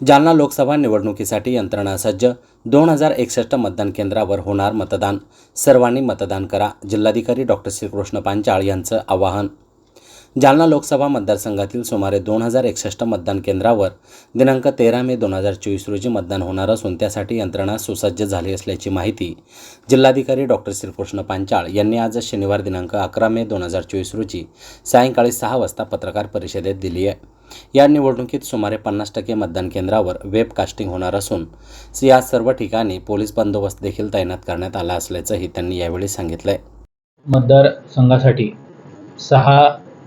जालना लोकसभा निवडणुकीसाठी यंत्रणा सज्ज. दोन हजार एकसष्ट मतदान केंद्रावर होणार मतदान. सर्वांनी मतदान करा जिल्हाधिकारी डॉक्टर श्रीकृष्ण पांचाळ यांचं आवाहन. जालना लोकसभा मतदारसंघातील सुमारे दोन हजार एकसष्ट मतदान केंद्रावर दिनांक तेरा मे दोन हजार चोवीस रोजी मतदान होणार असून त्यासाठी यंत्रणा सुसज्ज झाली असल्याची माहिती जिल्हाधिकारी डॉक्टर श्रीकृष्ण पांचाळ यांनी आज शनिवार दिनांक अकरा मे दोन हजार चोवीस रोजी सायंकाळी सहा वाजता पत्रकार परिषदेत दिली आहे. या निवडणुकीत सुमारे पन्नास टक्के मतदान केंद्रावर वेब कास्टिंग होणार असून या सर्व ठिकाणी पोलीस बंदोबस्त देखील तैनात करण्यात आला असल्याचंही त्यांनी यावेळी सांगितलं आहे मतदारसंघासाठी सहा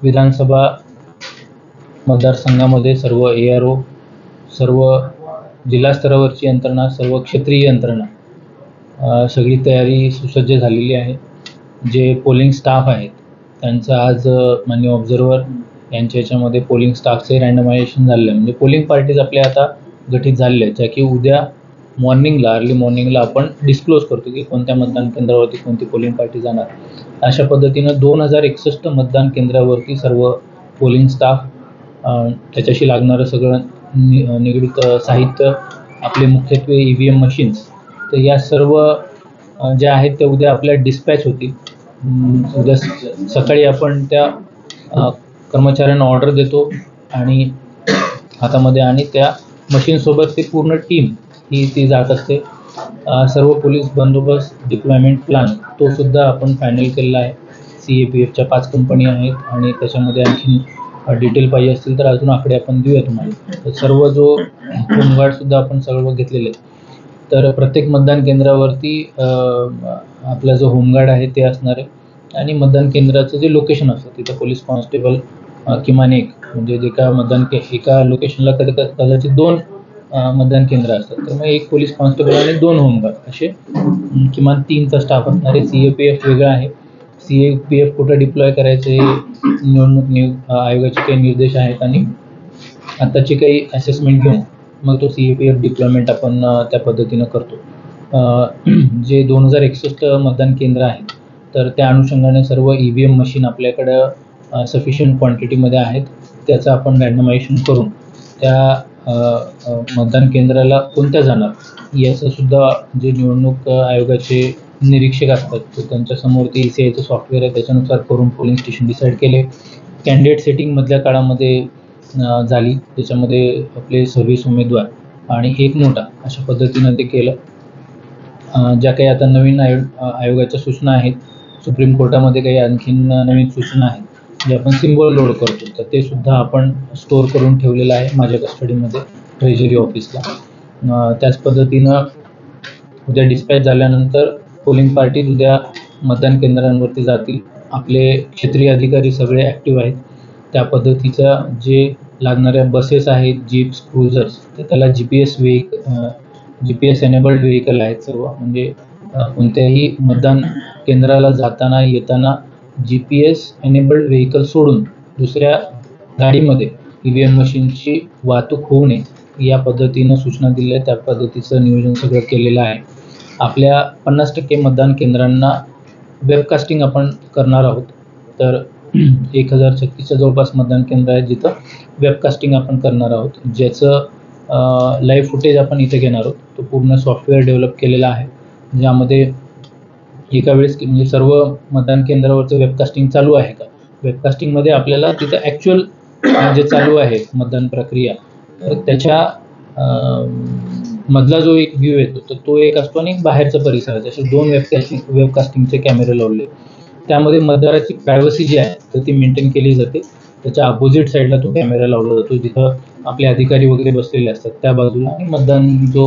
विधानसभा मतदारसंघामध्ये सर्व ए आर ओ सर्व जिल्हा स्तरावरची यंत्रणा सर्व क्षेत्रीय यंत्रणा सगळी तयारी सुसज्ज झालेली आहे. जे पोलिंग स्टाफ आहेत त्यांचं आज मान्य ऑब्झर्वर यांच्या याच्यामध्ये पोलिंग स्टाफचे रँडमायझेशन झालेलं. आहे म्हणजे पोलिंग पार्टीज आपल्या आता गठीत झालेल्या आहेत ज्या की उद्या मॉर्निंगला अर्ली मॉर्निंगला आपण डिस्क्लोज करतो की कोणत्या मतदान केंद्रावरती कोणती पोलिंग पार्टी जाणार. अशा पद्धतीनं दोन हजार एकसष्ट मतदान केंद्रावरती सर्व पोलिंग स्टाफ त्याच्याशी लागणारं सगळं नि निगडीत साहित्य आपले मुख्यत्वे ई व्ही एम मशीन्स तर या सर्व ज्या आहेत त्या उद्या आपल्या डिस्पॅच होतील. उद्या सकाळी आपण त्या कर्मचाऱ्यांना ऑर्डर देतो आणि हातामध्ये आणि त्या मशीनसोबत ती पूर्ण टीम ही ती जात असते. सर्व पोलीस बंदोबस्त डिप्लॉयमेंट प्लॅन तो सुद्धा आपण फायनल केलेला आहे. सी ए पी एफच्या पाच कंपनी आहेत आणि त्याच्यामध्ये आणखी डिटेल पाहिजे असतील तर अजून आकडे आपण देऊया तुम्हाला. तर सर्व जो होमगार्डसुद्धा आपण सर्व घेतलेले आहेत. तर प्रत्येक मतदान केंद्रावरती आपला जो होमगार्ड आहे ते असणार आहे. आणि मतदान केंद्राचं जे लोकेशन असतं तिथं पोलीस कॉन्स्टेबल किमान एक. म्हणजे जे का मतदान के एका लोकेशनला कधी कदाचित दोन मतदान केंद्र असतात. तर मग एक पोलीस कॉन्स्टेबल आणि दोन होमगार्ड. असे किमान तीनचा स्टाफ असणार आहे. सी ए पी एफ वेगळा आहे. सी ए पी एफ कुठं डिप्लॉय करायचे निवडणूक निव आयोगाचे काही निर्देश आहेत आणि आत्ताची काही असेसमेंट घेऊन मग तो C A P F deployment आपण त्या पद्धतीनं करतो. जे दोन हजार एकसष्ट मतदान केंद्र आहेत तर त्या अनुषंगाने सर्व ई व्ही एम मशीन आपल्याकडं सफिशियंट क्वांटिटीमध्ये आहेत त्याचं आपण रॅन्डमायझेशन करून त्या मतदान केंद्राला कोणत्या जाणार? याचं सुद्धा जे निवडणूक आयोगाचे निरीक्षक असतात तर त्यांच्यासमोर ते ई सी आयचं सॉफ्टवेअर आहे त्याच्यानुसार करून पोलिंग स्टेशन डिसाईड केले. कॅन्डिडेट सेटिंगमधल्या काळामध्ये झाली. त्याच्यामध्ये आपले सव्वीस उमेदवार आणि एक नोटा अशा पद्धतीनं ते केलं. ज्या काही आता नवीन आयोग आयोगाच्या सूचना आहेत सुप्रीम कोर्टामध्ये काही आणखीन नवीन सूचना आहेत जे आपण सिम्बॉल लोड करतो तर ते सुद्धा आपण स्टोअर करून ठेवलेलं आहे माझ्या कस्टडीमध्ये ट्रेजरी ऑफिसला त्याच पद्धतीनं उद्या डिस्पॅच झाल्यानंतर पोलिंग पार्टी उद्या मतदान केंद्रांवरती जातील. आपले क्षेत्रीय अधिकारी सगळे ॲक्टिव्ह आहेत. त्या पद्धतीचा जे लागणाऱ्या बसेस आहेत जीप्स क्रुझर्स तर त्याला G P S वेहिक G P S enabled vehicle आहेत सर्व. म्हणजे कोणत्याही मतदान केंद्राला जाताना येताना G P S enabled vehicle सोडून दुसऱ्या गाडीमध्ये ई व्ही एम मशीनची वाहतूक होऊ नये या पद्धतीनं सूचना दिल्या. त्या पद्धतीचं नियोजन सगळं केलेलं आहे. आपल्या पन्नास टक्के मतदान केंद्रांना वेबकास्टिंग आपण करणार आहोत. तर एक हजार छत्तीसच्या जवळपास मतदान केंद्र आहे जिथं वेबकास्टिंग आपण करणार आहोत. ज्याचं लाईव्ह फुटेज आपण इथे घेणार आहोत. तो पूर्ण सॉफ्टवेअर डेव्हलप केलेला आहे. ज्यामध्ये एका वेळेस म्हणजे सर्व मतदान केंद्रावरचं वेबकास्टिंग चालू आहे का? वेबकास्टिंगमध्ये आपल्याला तिथं ॲक्च्युअल जे म्हणजे चालू आहे मतदान प्रक्रिया. तर त्याच्या मधला जो एक व्ह्यू येतो तर तो एक असतो आणि बाहेरचा परिसर. आहे असे दोन वेबकास्टिंग वेबकास्टिंगचे कॅमेरे लावले. त्यामध्ये मतदाराची प्रायव्हसी जी आहे तर ती मेंटेन केली जाते. त्याच्या अपोजिट साईडला तो कॅमेरा लावला जातो. जिथं आपले अधिकारी वगैरे बसलेले असतात त्या बाजूला. आणि मतदान जो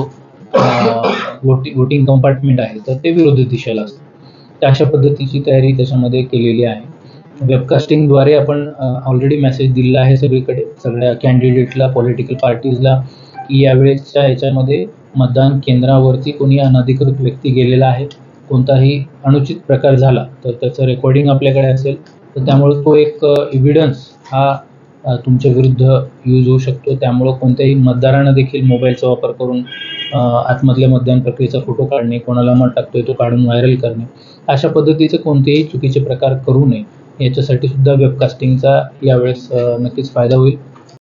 वोटिंग वोटिंग कंपार्टमेंट आहे तर ते विरोधी दिशेला असतं. अशा पद्धतीची तयारी त्याच्यामध्ये केलेली आहे. वेबकास्टिंगद्वारे आपण ऑलरेडी मेसेज दिलेला आहे सगळीकडे सगळ्या कॅन्डिडेटला पॉलिटिकल पार्टीजला की यावेळेसच्या याच्यामध्ये मतदान केंद्रावरती कोणी अनधिकृत व्यक्ती गेलेला आहे कोणताही अनुचित प्रकार झाला तर त्याचं रेकॉर्डिंग आपल्याकडे असेल तर त्यामुळे तो एक एव्हिडन्स हा तुमच्या विरुद्ध यूज होऊ शकतो. त्यामुळं कोणत्याही मतदारानं देखील मोबाईलचा वापर करून आतमधल्या मतदान प्रक्रियेचा फोटो काढणे कोणाला मत टाकतोय तो काढून व्हायरल करणे अशा पद्धतीचे कोणतेही चुकीचे प्रकार करू नये. याच्यासाठी सुद्धा वेबकास्टिंगचा यावेळेस नक्कीच फायदा होईल.